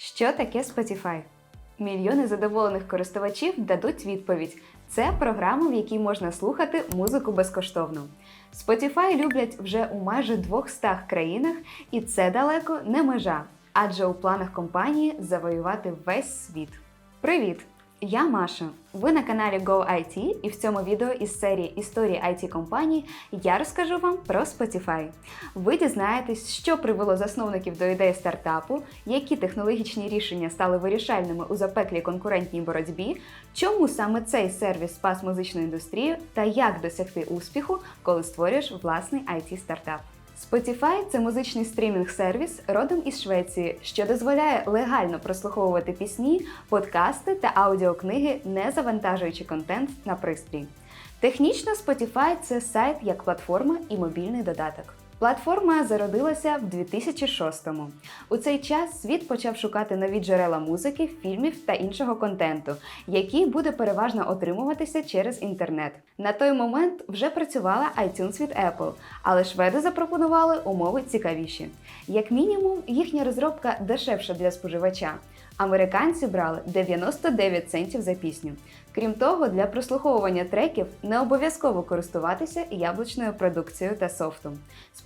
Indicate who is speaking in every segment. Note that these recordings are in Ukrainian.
Speaker 1: Що таке Spotify? Мільйони задоволених користувачів дадуть відповідь. Це програма, в якій можна слухати музику безкоштовно. Spotify люблять вже у майже 200 країнах, і це далеко не межа, адже у планах компанії завоювати весь світ. Привіт! Я Маша. Ви на каналі GoIT, і в цьому відео із серії Історії it компаній я розкажу вам про Spotify. Ви дізнаєтесь, що привело засновників до ідеї стартапу, які технологічні рішення стали вирішальними у запеклій конкурентній боротьбі, чому саме цей сервіс спас музичну індустрію та як досягти успіху, коли створюєш власний it стартап Spotify – це музичний стрімінг-сервіс родом із Швеції, що дозволяє легально прослуховувати пісні, подкасти та аудіокниги, не завантажуючи контент на пристрій. Технічно Spotify – це сайт як платформа і мобільний додаток. Платформа зародилася в 2006-му. У цей час світ почав шукати нові джерела музики, фільмів та іншого контенту, який буде переважно отримуватися через інтернет. На той момент вже працювала iTunes від Apple, але шведи запропонували умови цікавіші. Як мінімум, їхня розробка дешевша для споживача. Американці брали 99 центів за пісню. Крім того, для прослуховування треків не обов'язково користуватися яблучною продукцією та софтом.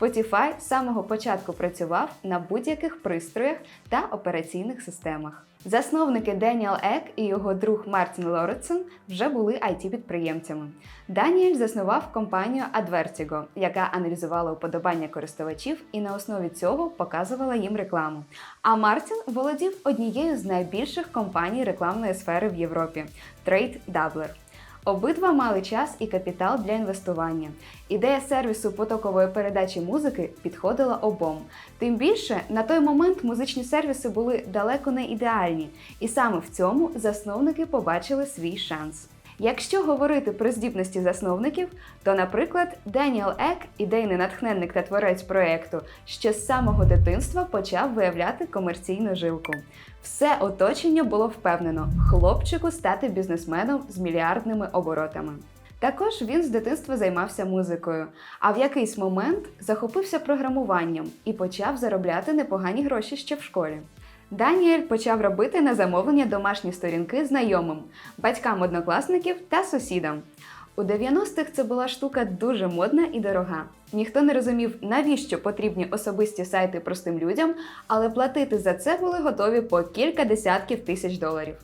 Speaker 1: Spotify з самого початку працював на будь-яких пристроях та операційних системах. Засновники Деніел Ек і його друг Мартін Лоренсон вже були it підприємцями Даніель заснував компанію Advertigo, яка аналізувала уподобання користувачів і на основі цього показувала їм рекламу. А Мартін володів однією з найбільших компаній рекламної сфери в Європі Trade Doubler. Обидва мали час і капітал для інвестування. Ідея сервісу потокової передачі музики підходила обом. Тим більше на той момент музичні сервіси були далеко не ідеальні, і саме в цьому засновники побачили свій шанс. Якщо говорити про здібності засновників, то, наприклад, Деніел Ек, ідейний натхненник та творець проєкту, ще з самого дитинства почав виявляти комерційну жилку. Все оточення було впевнено хлопчику стати бізнесменом з мільярдними оборотами. Також він з дитинства займався музикою, а в якийсь момент захопився програмуванням і почав заробляти непогані гроші ще в школі. Даніель почав робити на замовлення домашні сторінки знайомим, батькам однокласників та сусідам. У 90-х це була штука дуже модна і дорога. Ніхто не розумів, навіщо потрібні особисті сайти простим людям, але платити за це були готові по кілька десятків тисяч доларів.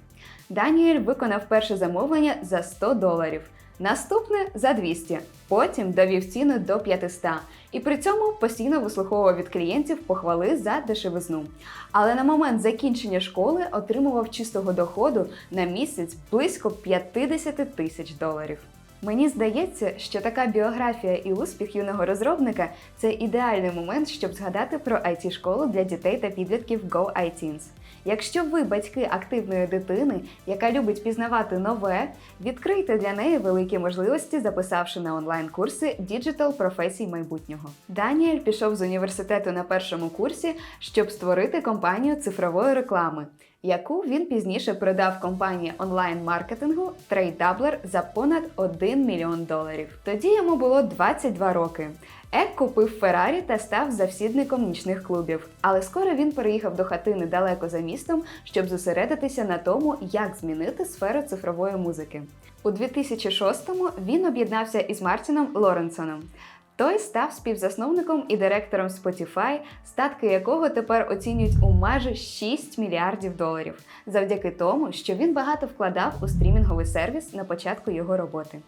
Speaker 1: Даніель виконав перше замовлення за 100 доларів, наступне за 200, потім довів ціну до 500 і при цьому постійно вислуховував від клієнтів похвали за дешевизну. Але на момент закінчення школи отримував чистого доходу на місяць близько 50 тисяч доларів. Мені здається, що така біографія і успіх юного розробника це ідеальний момент, щоб згадати про it школу для дітей та підлітків Go iTeens. Якщо ви батьки активної дитини, яка любить пізнавати нове, відкрийте для неї великі можливості, записавши на онлайн-курси діджитал професій майбутнього. Даніель пішов з університету на першому курсі, щоб створити компанію цифрової реклами яку він пізніше продав компанії онлайн-маркетингу TradeDoubler за понад 1 мільйон доларів. Тоді йому було 22 роки. Ек купив Феррарі та став завсідником нічних клубів. Але скоро він переїхав до хатини далеко за містом, щоб зосередитися на тому, як змінити сферу цифрової музики. У 2006-му він об'єднався із Мартіном Лоренсоном. Той став співзасновником і директором Spotify, статки якого тепер оцінюють у майже 6 мільярдів доларів, завдяки тому, що він багато вкладав у стрімінговий сервіс на початку його роботи.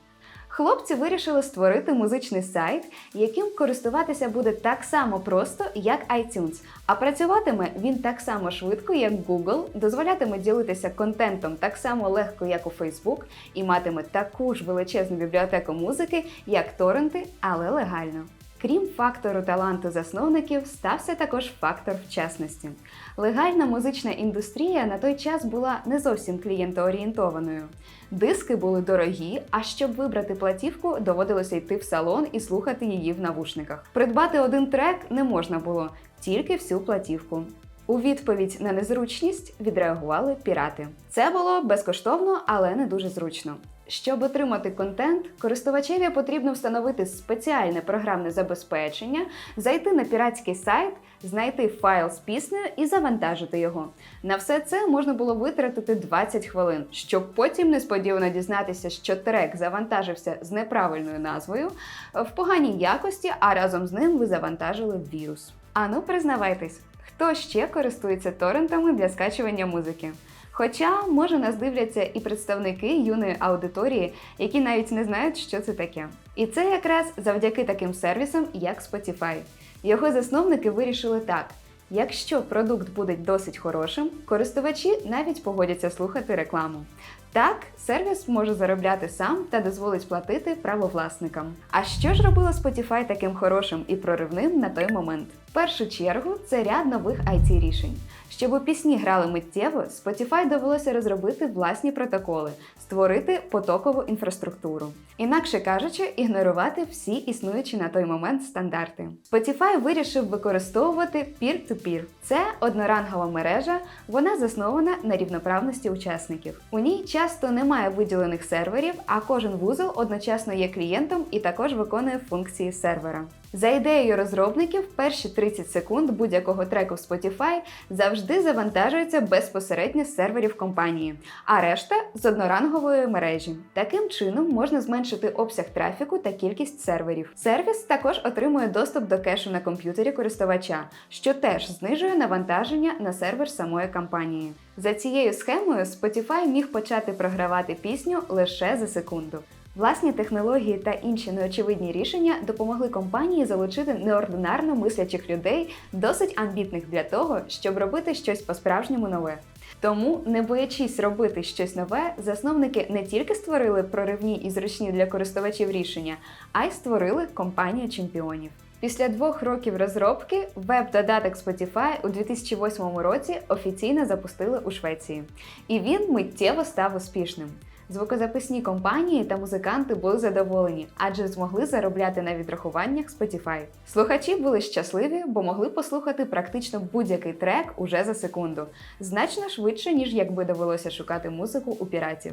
Speaker 1: Хлопці вирішили створити музичний сайт, яким користуватися буде так само просто, як iTunes, а працюватиме він так само швидко, як Google, дозволятиме ділитися контентом так само легко, як у Facebook, і матиме таку ж величезну бібліотеку музики, як торренти, але легально. Крім фактору таланту засновників, стався також фактор вчасності. Легальна музична індустрія на той час була не зовсім клієнтоорієнтованою. Диски були дорогі, а щоб вибрати платівку, доводилося йти в салон і слухати її в навушниках. Придбати один трек не можна було, тільки всю платівку. У відповідь на незручність відреагували пірати. Це було безкоштовно, але не дуже зручно. Щоб отримати контент, користувачеві потрібно встановити спеціальне програмне забезпечення, зайти на піратський сайт, знайти файл з піснею і завантажити його. На все це можна було витратити 20 хвилин, щоб потім несподівано дізнатися, що трек завантажився з неправильною назвою в поганій якості, а разом з ним ви завантажили вірус. Ану, признавайтесь, хто ще користується торрентами для скачування музики? Хоча, може, нас дивляться і представники юної аудиторії, які навіть не знають, що це таке. І це якраз завдяки таким сервісам, як Spotify. Його засновники вирішили так: якщо продукт буде досить хорошим, користувачі навіть погодяться слухати рекламу. Так, сервіс може заробляти сам та дозволить платити правовласникам. А що ж робило Spotify таким хорошим і проривним на той момент? В першу чергу це ряд нових it рішень. Щоб пісні грали миттєво, Spotify довелося розробити власні протоколи, створити потокову інфраструктуру. Інакше кажучи, ігнорувати всі існуючі на той момент стандарти. Spotify вирішив використовувати peer-to-peer. Це однорангова мережа, вона заснована на рівноправності учасників. У ній часто немає виділених серверів, а кожен вузол одночасно є клієнтом і також виконує функції сервера. За ідеєю розробників, перші 30 секунд будь-якого треку в Spotify завжди завантажуються безпосередньо з серверів компанії, а решта з однорангової мережі. Таким чином можна зменшити обсяг трафіку та кількість серверів. Сервіс також отримує доступ до кешу на комп'ютері користувача, що теж знижує навантаження на сервер самої компанії. За цією схемою Spotify міг почати програвати пісню лише за секунду. Власні технології та інші неочевидні рішення допомогли компанії залучити неординарно мислячих людей, досить амбітних для того, щоб робити щось по-справжньому нове. Тому, не боячись робити щось нове, засновники не тільки створили проривні і зручні для користувачів рішення, а й створили компанію чемпіонів. Після двох років розробки веб-додаток Spotify у 2008 році офіційно запустили у Швеції, і він миттєво став успішним. Звукозаписні компанії та музиканти були задоволені, адже змогли заробляти на відрахуваннях Spotify. Слухачі були щасливі, бо могли послухати практично будь-який трек уже за секунду, значно швидше, ніж якби довелося шукати музику у піратів.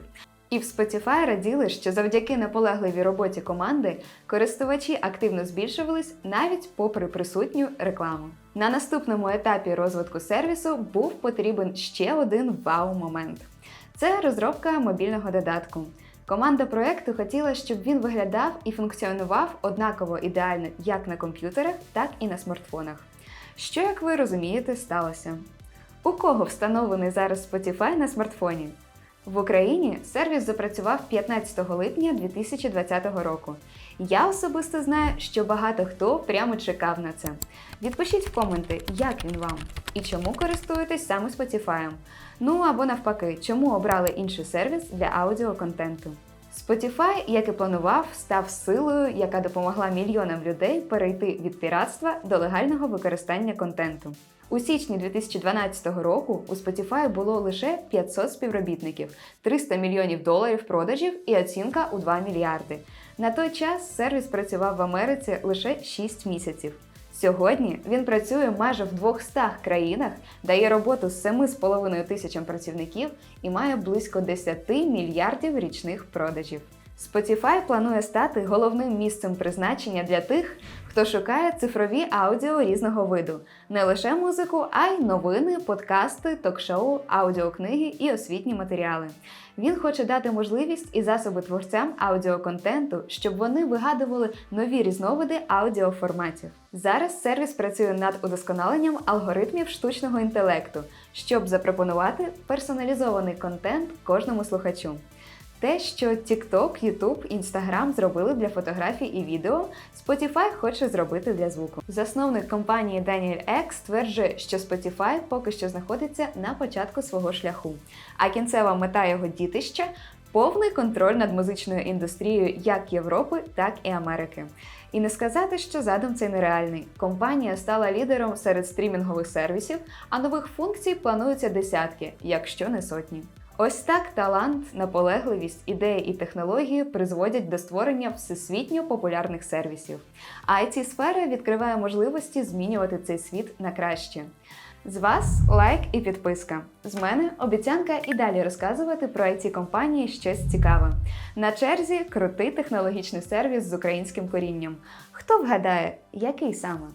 Speaker 1: І в Spotify раділи, що завдяки наполегливій роботі команди користувачі активно збільшувались навіть попри присутню рекламу. На наступному етапі розвитку сервісу був потрібен ще один вау-момент. Це розробка мобільного додатку. Команда проекту хотіла, щоб він виглядав і функціонував однаково ідеально як на комп'ютерах, так і на смартфонах. Що, як ви розумієте, сталося? У кого встановлений зараз Spotify на смартфоні? В Україні сервіс запрацював 15 липня 2020 року. Я особисто знаю, що багато хто прямо чекав на це. Відпишіть в коменти, як він вам і чому користуєтесь саме Spotify. Ну або навпаки, чому обрали інший сервіс для аудіоконтенту. Spotify, як і планував, став силою, яка допомогла мільйонам людей перейти від піратства до легального використання контенту. У січні 2012 року у Spotify було лише 500 співробітників, 300 мільйонів доларів продажів і оцінка у 2 мільярди. На той час сервіс працював в Америці лише 6 місяців. Сьогодні він працює майже в 200 країнах, дає роботу 7,5 тисячам працівників і має близько 10 мільярдів річних продажів. Spotify планує стати головним місцем призначення для тих, хто шукає цифрові аудіо різного виду, не лише музику, а й новини, подкасти, ток-шоу, аудіокниги і освітні матеріали. Він хоче дати можливість і засоби творцям аудіоконтенту, щоб вони вигадували нові різновиди аудіоформатів. Зараз сервіс працює над удосконаленням алгоритмів штучного інтелекту, щоб запропонувати персоналізований контент кожному слухачу. Те, що TikTok, YouTube, Instagram зробили для фотографій і відео, Spotify хоче зробити для звуку. Засновник компанії Daniel Ek стверджує, що Spotify поки що знаходиться на початку свого шляху, а кінцева мета його дітища повний контроль над музичною індустрією як Європи, так і Америки. І не сказати, що задум цей нереальний. Компанія стала лідером серед стрімінгових сервісів, а нових функцій плануються десятки, якщо не сотні. Ось так талант, наполегливість, ідеї і технології призводять до створення всесвітньо популярних сервісів. А it сфера відкриває можливості змінювати цей світ на краще. З вас лайк і підписка. З мене обіцянка і далі розказувати про it компанії щось цікаве. На черзі крутий технологічний сервіс з українським корінням. Хто вгадає, який саме?